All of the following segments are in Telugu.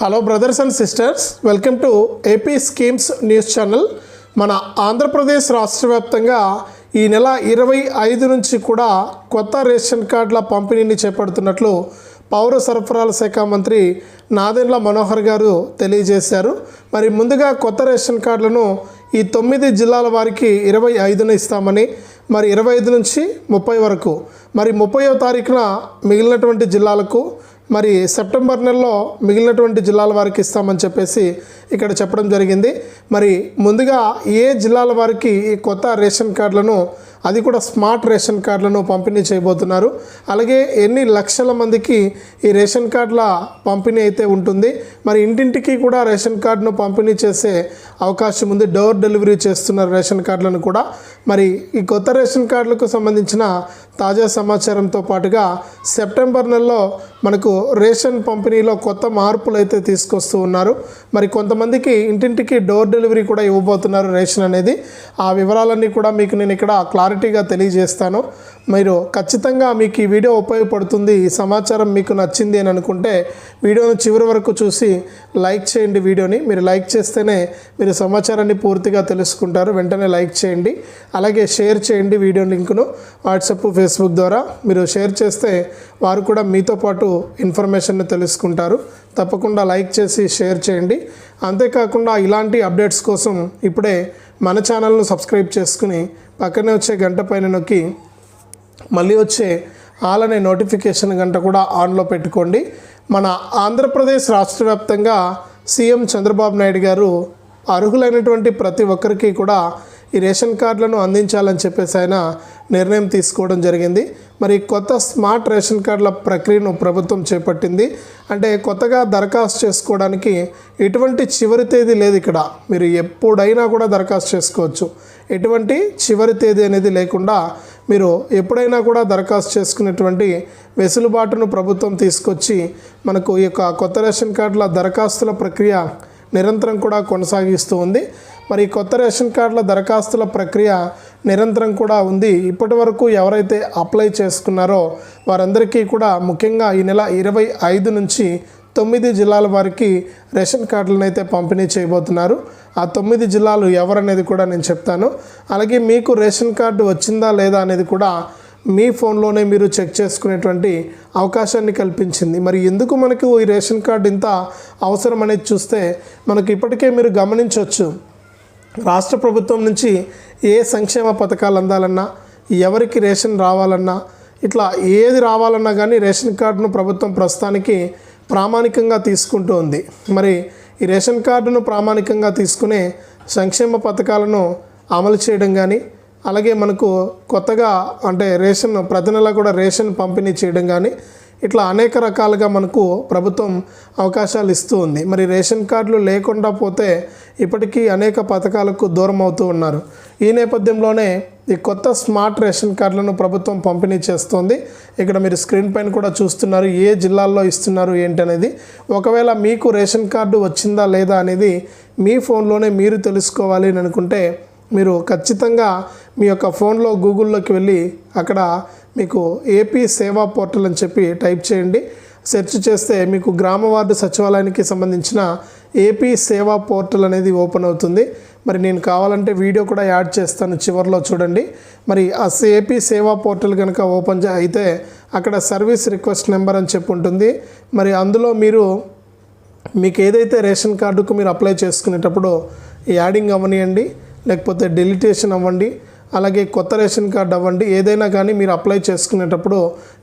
Hello brothers and sisters welcome to AP schemes news channel మన ఆంధ్రప్రదేశ్ రాష్ట్ర వ్యాప్తంగా ఈ నెల ఇరవై ఐదు నుంచి కూడా కొత్త రేషన్ కార్డుల పంపిణీని చేపడుతున్నట్లు పౌర సరఫరాల శాఖ మంత్రి నాదెండ్ల మనోహర్ గారు తెలియజేశారు. మరి ముందుగా కొత్త రేషన్ కార్డులను ఈ తొమ్మిది జిల్లాల వారికి ఇరవై ఐదున ఇస్తామని మరి ఇరవై ఐదు నుంచి ముప్పై వరకు మరి ముప్పయో తారీఖున మిగిలినటువంటి జిల్లాలకు మరి సెప్టెంబర్ నెలలో మిగిలినటువంటి జిల్లాల వారికి ఇస్తామని చెప్పేసి ఇక్కడ చెప్పడం జరిగింది. మరి ముందుగా ఏ జిల్లాల వారికి ఈ కొత్త రేషన్ కార్డులను అది కూడా స్మార్ట్ రేషన్ కార్డులను పంపిణీ చేయబోతున్నారు. అలాగే ఎన్ని లక్షల మందికి ఈ రేషన్ కార్డుల పంపిణీ అయితే ఉంటుంది. మరి ఇంటింటికి కూడా రేషన్ కార్డును పంపిణీ చేసే అవకాశం ఉంది. డోర్ డెలివరీ చేస్తున్నారు రేషన్ కార్డులను కూడా. మరి ఈ కొత్త రేషన్ కార్డులకు సంబంధించిన తాజా సమాచారంతో పాటుగా సెప్టెంబర్ నెలలో మనకు రేషన్ పంపిణీలో కొత్త మార్పులు అయితే తీసుకొస్తూ ఉన్నారు. మరి కొంతమందికి ఇంటింటికి డోర్ డెలివరీ కూడా ఇవ్వబోతున్నారు రేషన్ అనేది. ఆ వివరాలన్నీ కూడా మీకు నేను ఇక్కడ క్లారిటీగా తెలియజేస్తాను. మీరు ఖచ్చితంగా మీకు ఈ వీడియో ఉపయోగపడుతుంది ఈ సమాచారం మీకు నచ్చింది అని అనుకుంటే వీడియోను చివరి వరకు చూసి లైక్ చేయండి వీడియోని. మీరు లైక్ చేస్తేనే మీరు సమాచారాన్ని పూర్తిగా తెలుసుకుంటారు. వెంటనే లైక్ చేయండి. అలాగే షేర్ చేయండి వీడియో లింకును. వాట్సాప్ ఫేస్బుక్ ఫేస్బుక్ ద్వారా మీరు షేర్ చేస్తే వారు కూడా మీతో పాటు ఇన్ఫర్మేషన్ని తెలుసుకుంటారు. తప్పకుండా లైక్ చేసి షేర్ చేయండి. అంతేకాకుండా ఇలాంటి అప్డేట్స్ కోసం ఇప్పుడే మన ఛానల్ను సబ్స్క్రైబ్ చేసుకుని పక్కనే వచ్చే గంట పైన నొక్కి మళ్ళీ వచ్చే ఆల్ అనే నోటిఫికేషన్ గంట కూడా ఆన్లో పెట్టుకోండి. మన ఆంధ్రప్రదేశ్ రాష్ట్ర వ్యాప్తంగా సీఎం చంద్రబాబు నాయుడు గారు అర్హులైనటువంటి ప్రతి ఒక్కరికి కూడా ఈ రేషన్ కార్డులను అందించాలని చెప్పేసి ఆయన నిర్ణయం తీసుకోవడం జరిగింది. మరి కొత్త స్మార్ట్ రేషన్ కార్డుల ప్రక్రియను ప్రభుత్వం చేపట్టింది. అంటే కొత్తగా దరఖాస్తు చేసుకోవడానికి ఎటువంటి చివరి తేదీ లేదు ఇక్కడ. మీరు ఎప్పుడైనా కూడా దరఖాస్తు చేసుకోవచ్చు. ఎటువంటి చివరి తేదీ అనేది లేకుండా మీరు ఎప్పుడైనా కూడా దరఖాస్తు చేసుకునేటువంటి వెసులుబాటును ప్రభుత్వం తీసుకొచ్చి మనకు ఈ యొక్క కొత్త రేషన్ కార్డుల దరఖాస్తుల ప్రక్రియ నిరంతరం కూడా కొనసాగిస్తూ ఉంది. మరి కొత్త రేషన్ కార్డుల దరఖాస్తుల ప్రక్రియ నిరంతరం కూడా ఉంది. ఇప్పటి వరకు ఎవరైతే అప్లై చేసుకున్నారో వారందరికీ కూడా ముఖ్యంగా ఈ నెల ఇరవై ఐదు నుంచి తొమ్మిది జిల్లాల వారికి రేషన్ కార్డులను అయితే పంపిణీ చేయబోతున్నారు. ఆ తొమ్మిది జిల్లాలు ఎవరనేది కూడా నేను చెప్తాను. అలాగే మీకు రేషన్ కార్డు వచ్చిందా లేదా అనేది కూడా మీ ఫోన్లోనే మీరు చెక్ చేసుకునేటువంటి అవకాశాన్ని కల్పించింది. మరి ఎందుకు మనకు ఈ రేషన్ కార్డు ఇంత అవసరం అనేది చూస్తే మనకు ఇప్పటికే మీరు గమనించవచ్చు రాష్ట్ర ప్రభుత్వం నుంచి ఏ సంక్షేమ పథకాలు అందాలన్నా ఎవరికి రేషన్ రావాలన్నా ఇట్లా ఏది రావాలన్నా కానీ రేషన్ కార్డును ప్రభుత్వం ప్రస్తుతానికి ప్రామాణికంగా తీసుకుంటూ ఉంది. మరి ఈ రేషన్ కార్డును ప్రామాణికంగా తీసుకునే సంక్షేమ పథకాలను అమలు చేయడం కానీ అలాగే మనకు కొత్తగా అంటే రేషన్ ప్రతి నెల కూడా రేషన్ పంపిణీ చేయడం కానీ ఇట్లా అనేక రకాలుగా మనకు ప్రభుత్వం అవకాశాలు ఇస్తూ ఉంది. మరి రేషన్ కార్డులు లేకుండా పోతే ఇప్పటికీ అనేక పథకాలకు దూరం అవుతూ ఉన్నారు. ఈ నేపథ్యంలోనే ఈ కొత్త స్మార్ట్ రేషన్ కార్డులను ప్రభుత్వం పంపిణీ చేస్తోంది. ఇక్కడ మీరు స్క్రీన్ పైన కూడా చూస్తున్నారు ఏ జిల్లాల్లో ఇస్తున్నారు ఏంటనేది. ఒకవేళ మీకు రేషన్ కార్డు వచ్చిందా లేదా అనేది మీ ఫోన్లోనే మీరు తెలుసుకోవాలి అని అనుకుంటే మీరు ఖచ్చితంగా మీ యొక్క ఫోన్లో గూగుల్లోకి వెళ్ళి అక్కడ మీకు ఏపీ సేవా పోర్టల్ అని చెప్పి టైప్ చేయండి. సెర్చ్ చేస్తే మీకు గ్రామ వార్డు సచివాలయానికి సంబంధించిన ఏపీ సేవా పోర్టల్ అనేది ఓపెన్ అవుతుంది. మరి నేను కావాలంటే వీడియో కూడా యాడ్ చేస్తాను చివరిలో చూడండి. మరి ఆ ఏపీ సేవా పోర్టల్ కనుక ఓపెన్ అయితే అక్కడ సర్వీస్ రిక్వెస్ట్ నెంబర్ అని చెప్పి ఉంటుంది. మరి అందులో మీరు మీకు ఏదైతే రేషన్ కార్డుకు మీరు అప్లై చేసుకునేటప్పుడు యాడింగ్ అవ్వనియండి లేకపోతే డెలిటేషన్ అవ్వండి అలాగే కొత్త రేషన్ కార్డు అవ్వండి ఏదైనా కానీ మీరు అప్లై చేసుకునేటప్పుడు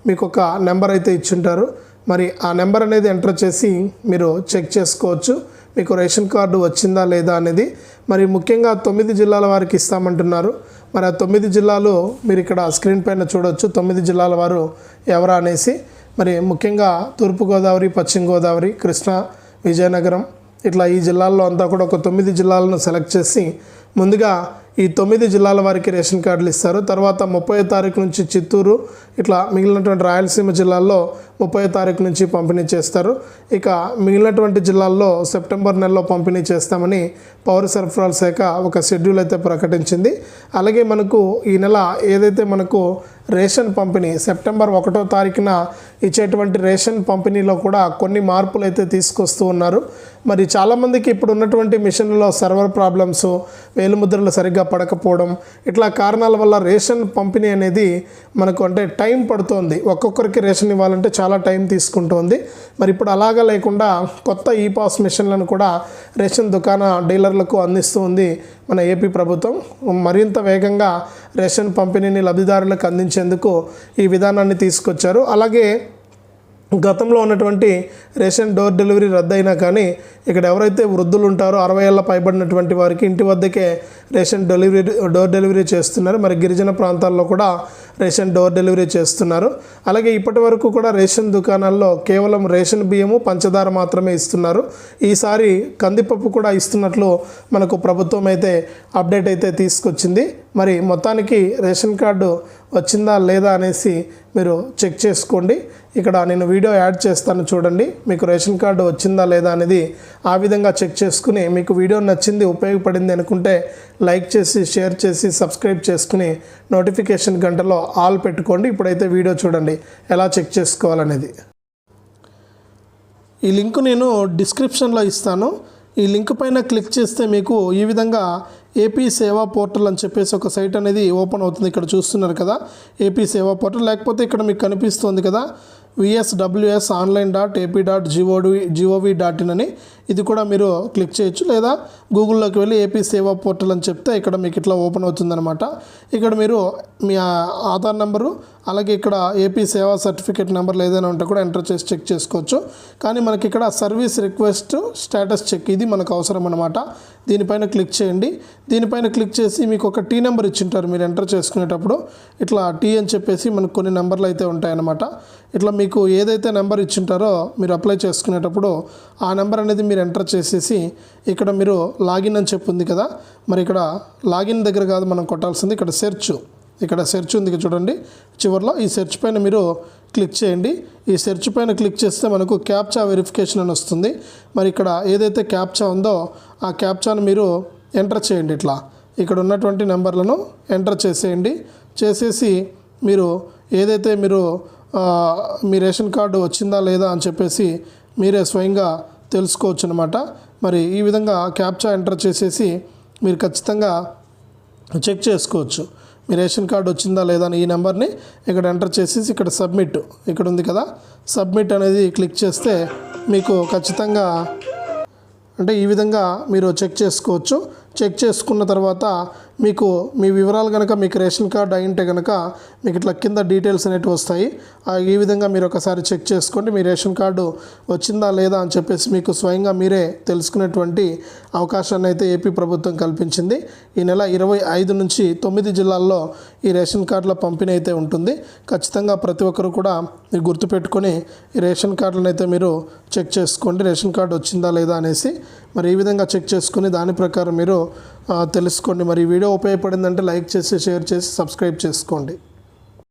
మీకు ఒక నెంబర్ అయితే ఇచ్చుంటారు. మరి ఆ నెంబర్ అనేది ఎంటర్ చేసి మీరు చెక్ చేసుకోవచ్చు మీకు రేషన్ కార్డు వచ్చిందా లేదా అనేది. మరి ముఖ్యంగా తొమ్మిది జిల్లాల వారికి ఇస్తామంటున్నారు. మరి ఆ తొమ్మిది జిల్లాలు మీరు ఇక్కడ స్క్రీన్ పైన చూడవచ్చు తొమ్మిది జిల్లాల వారు ఎవరా అనేసి. మరి ముఖ్యంగా తూర్పుగోదావరి పశ్చిమ గోదావరి కృష్ణా విజయనగరం ఇట్లా ఈ జిల్లాల్లో అంతా కూడా ఒక తొమ్మిది జిల్లాలను సెలెక్ట్ చేసి ముందుగా ఈ తొమ్మిది జిల్లాల వారికి రేషన్ కార్డులు ఇస్తారు. తర్వాత ముప్పై తారీఖు నుంచి చిత్తూరు ఇట్లా మిగిలినటువంటి రాయలసీమ జిల్లాల్లో ముప్పై తారీఖు నుంచి పంపిణీ చేస్తారు. ఇక మిగిలినటువంటి జిల్లాల్లో సెప్టెంబర్ నెలలో పంపిణీ చేస్తామని పౌర సరఫరాల శాఖ ఒక షెడ్యూల్ అయితే ప్రకటించింది. అలాగే మనకు ఈ నెల ఏదైతే మనకు రేషన్ పంపిణీ సెప్టెంబర్ ఒకటో తారీఖున ఇచ్చేటువంటి రేషన్ పంపిణీలో కూడా కొన్ని మార్పులు అయితే తీసుకొస్తూ ఉన్నారు. మరి చాలామందికి ఇప్పుడు ఉన్నటువంటి మిషన్లలో సర్వర్ ప్రాబ్లమ్స్ వేలుముద్రలు సరిగ్గా పడకపోవడం ఇట్లా కారణాల వల్ల రేషన్ పంపిణీ అనేది మనకు అంటే టైం పడుతోంది. ఒక్కొక్కరికి రేషన్ ఇవ్వాలంటే చాలా చాలా టైం తీసుకుంటోంది. మరి ఇప్పుడు అలాగా లేకుండా కొత్త ఈ పాస్ మిషన్లను కూడా రేషన్ దుకాణ డీలర్లకు అందిస్తూ ఉంది మన ఏపీ ప్రభుత్వం. మరింత వేగంగా రేషన్ పంపిణీని లబ్ధిదారులకు అందించేందుకు ఈ విధానాన్ని తీసుకొచ్చారు. అలాగే గతంలో ఉన్నటువంటి రేషన్ డోర్ డెలివరీ రద్దయినా కానీ ఇక్కడ ఎవరైతే వృద్ధులు ఉంటారో అరవై ఏళ్ళ పైబడినటువంటి వారికి ఇంటి వద్దకే రేషన్ డెలివరీ డోర్ డెలివరీ చేస్తున్నారు. మరి గిరిజన ప్రాంతాల్లో కూడా రేషన్ డోర్ డెలివరీ చేస్తున్నారు. అలాగే ఇప్పటి వరకు కూడా రేషన్ దుకాణాల్లో కేవలం రేషన్ బియ్యము పంచదార మాత్రమే ఇస్తున్నారు. ఈసారి కందిపప్పు కూడా ఇస్తున్నట్లు మనకు ప్రభుత్వం అయితే అప్డేట్ అయితే తీసుకొచ్చింది. మరి మొత్తానికి రేషన్ కార్డు వచ్చిందా లేదా అనేసి మీరు చెక్ చేసుకోండి. ఇక్కడ నేను వీడియో యాడ్ చేస్తాను చూడండి. మీకు రేషన్ కార్డు వచ్చిందా లేదా అనేది ఆ విధంగా చెక్ చేసుకుని మీకు వీడియో నచ్చింది ఉపయోగపడింది అనుకుంటే లైక్ చేసి షేర్ చేసి సబ్స్క్రైబ్ చేసుకుని నోటిఫికేషన్ గంటలో ఆల్ పెట్టుకోండి. ఇప్పుడైతే వీడియో చూడండి. ఎలా చెక్ చేసుకోవాలనేది. ఈ లింక్ నేను డిస్క్రిప్షన్లో ఇస్తాను. ఈ లింక్ పైన క్లిక్ చేస్తే మీకు ఈ విధంగా ఏపీ సేవా పోర్టల్ అని చెప్పేసి ఒక సైట్ అనేది ఓపెన్ అవుతుంది. ఇక్కడ చూస్తున్నారు కదా ఏపీ సేవా పోర్టల్. లేకపోతే ఇక్కడ మీకు కనిపిస్తుంది కదా VSWS online dot AP dot GOD GOV dot in అని. ఇది కూడా మీరు క్లిక్ చేయొచ్చు. లేదా గూగుల్లోకి వెళ్ళి ఏపీ సేవా పోర్టల్ అని చెప్తే ఇక్కడ మీకు ఇట్లా ఓపెన్ అవుతుందన్నమాట. ఇక్కడ మీరు మీ ఆధార్ నెంబరు అలాగే ఇక్కడ ఏపీ సేవా సర్టిఫికేట్ నెంబర్లు ఏదైనా ఉంటే కూడా ఎంటర్ చేసి చెక్ చేసుకోవచ్చు. కానీ మనకి ఇక్కడ సర్వీస్ రిక్వెస్ట్ స్టేటస్ చెక్ ఇది మనకు అవసరం అనమాట దీనిపైన క్లిక్ చేయండి. దీనిపైన క్లిక్ చేసి మీకు ఒక టీ నెంబర్ ఇచ్చింటారు. మీరు ఎంటర్ చేసుకునేటప్పుడు ఇట్లా టీ అని చెప్పేసి మనకు కొన్ని నెంబర్లు అయితే ఉంటాయన్నమాట. ఇట్లా మీకు ఏదైతే నెంబర్ ఇచ్చింటారో మీరు అప్లై చేసుకునేటప్పుడు ఆ నెంబర్ అనేది మీరు ఎంటర్ చేసేసి ఇక్కడ మీరు లాగిన్ అని చెప్పి ఉంది కదా. మరి ఇక్కడ లాగిన్ దగ్గర కాదు మనం కొట్టాల్సింది ఇక్కడ సెర్చ్ ఇక్కడ సెర్చ్ ఉంది ఇక్కడ చూడండి. చివరిలో ఈ సెర్చ్ పైన మీరు క్లిక్ చేయండి. ఈ సెర్చ్ పైన క్లిక్ చేస్తే మనకు క్యాప్చా వెరిఫికేషన్ అని వస్తుంది. మరి ఇక్కడ ఏదైతే క్యాప్చా ఉందో ఆ క్యాప్చాను మీరు ఎంటర్ చేయండి ఇట్లా. ఇక్కడ ఉన్నటువంటి నెంబర్లను ఎంటర్ చేసేయండి. చేసేసి మీరు ఏదైతే మీరు మీ రేషన్ కార్డు వచ్చిందా లేదా అని చెప్పేసి మీరే స్వయంగా తెలుసుకోవచ్చు అనమాట మరి ఈ విధంగా క్యాప్చా ఎంటర్ చేసేసి మీరు ఖచ్చితంగా చెక్ చేసుకోవచ్చు. మీ రేషన్ కార్డు వచ్చిందా లేదా అని ఈ నెంబర్ని ఇక్కడ ఎంటర్ చేసేసి ఇక్కడ సబ్మిట్. ఇక్కడ ఉంది కదా. సబ్మిట్ అనేది క్లిక్ చేస్తే మీకు ఖచ్చితంగా అంటే ఈ విధంగా మీరు చెక్ చేసుకోవచ్చు. చెక్ చేసుకున్న తర్వాత మీకు మీ వివరాలు కనుక మీకు రేషన్ కార్డ్ అయింటే కనుక మీకు ఇట్లా కింద డీటెయిల్స్ అనేవి వస్తాయి. ఆ ఈ విధంగా మీరు ఒకసారి చెక్ చేసుకోండి. మీ రేషన్ కార్డు వచ్చిందా లేదా అని చెప్పేసి మీకు స్వయంగా మీరే తెలుసుకునేటువంటి అవకాశాన్ని అయితే ఏపీ ప్రభుత్వం కల్పించింది. ఈ నెల ఇరవై ఐదు నుంచి తొమ్మిది జిల్లాల్లో ఈ రేషన్ కార్డుల పంపిణీ అయితే ఉంటుంది. ఖచ్చితంగా ప్రతి ఒక్కరు కూడా మీరు గుర్తుపెట్టుకొని ఈ రేషన్ కార్డులను అయితే మీరు చెక్ చేసుకోండి. రేషన్ కార్డు వచ్చిందా లేదా అనేసి మరి ఈ విధంగా చెక్ చేసుకుని దాని ప్రకారం మీరు తెలుసుకోండి. మరి ఈ వీడియో ఉపయోగపడిందంటే లైక్ చేసి షేర్ చేసి సబ్స్క్రైబ్ చేసుకోండి.